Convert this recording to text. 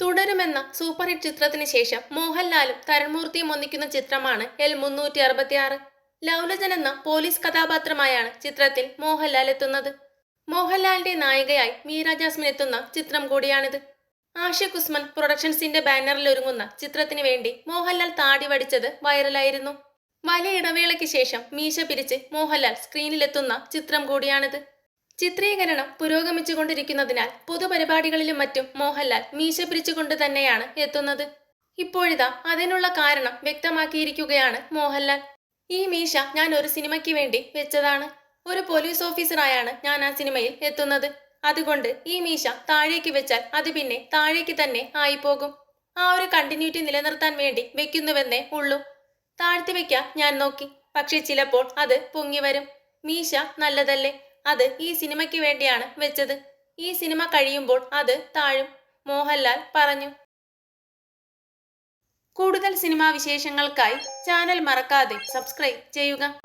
തുടരുമെന്ന super hit ചിത്രത്തിന് ശേഷം മോഹൻലാലും തരൺമൂർത്തിയും ഒന്നിക്കുന്ന ചിത്രമാണ് എൽ മുന്നൂറ്റി അറുപത്തിയാറ് ലൗലജൻ എന്ന പോലീസ് കഥാപാത്രമായാണ് ചിത്രത്തിൽ മോഹൻലാൽ എത്തുന്നത്. മോഹൻലാലിന്റെ നായികയായി മീര ജാസ്മിൻ എത്തുന്ന ചിത്രം കൂടിയാണിത്. ആഷിഖ് ഉസ്മാൻ പ്രൊഡക്ഷൻസിന്റെ ബാനറിൽ ഒരുങ്ങുന്ന ചിത്രത്തിന് വേണ്ടി മോഹൻലാൽ താടി വടിച്ചത് വൈറലായിരുന്നു. വലിയ ഇടവേളയ്ക്ക് ശേഷം മീശ പിരിച്ച് മോഹൻലാൽ സ്ക്രീനിലെത്തുന്ന ചിത്രം കൂടിയാണിത്. ചിത്രീകരണം പുരോഗമിച്ചുകൊണ്ടിരിക്കുന്നതിനാൽ പൊതുപരിപാടികളിലും മറ്റും മോഹൻലാൽ മീശ പിരിച്ചുകൊണ്ട് തന്നെയാണ് എത്തുന്നത്. ഇപ്പോഴിതാ അതിനുള്ള കാരണം വ്യക്തമാക്കിയിരിക്കുകയാണ് മോഹൻലാൽ. ഈ മീശ ഞാൻ ഒരു സിനിമയ്ക്ക് വേണ്ടി വെച്ചതാണ്. ഒരു പോലീസ് ഓഫീസറായാണ് ഞാൻ ആ സിനിമയിൽ എത്തുന്നത്. അതുകൊണ്ട് ഈ മീശ താഴേക്ക് വെച്ചാൽ അത് പിന്നെ താഴേക്ക് തന്നെ ആയിപ്പോകും. ആ ഒരു കണ്ടിന്യൂറ്റി നിലനിർത്താൻ വേണ്ടി വെക്കുന്നുവെന്നേ ഉള്ളൂ. താഴ്ത്തി വെക്കാൻ ഞാൻ നോക്കി. പക്ഷെ ചിലപ്പോൾ അത് പൊങ്ങി വരും മീശ നല്ലതല്ലേ? അത് ഈ സിനിമയ്ക്ക് വേണ്ടിയാണ് വെച്ചത്. ഈ സിനിമ കഴിയുമ്പോൾ അത് താഴും. മോഹൻലാൽ പറഞ്ഞു. കൂടുതൽ സിനിമാ വിശേഷങ്ങൾക്കായി ചാനൽ മറക്കാതെ സബ്സ്ക്രൈബ് ചെയ്യുക.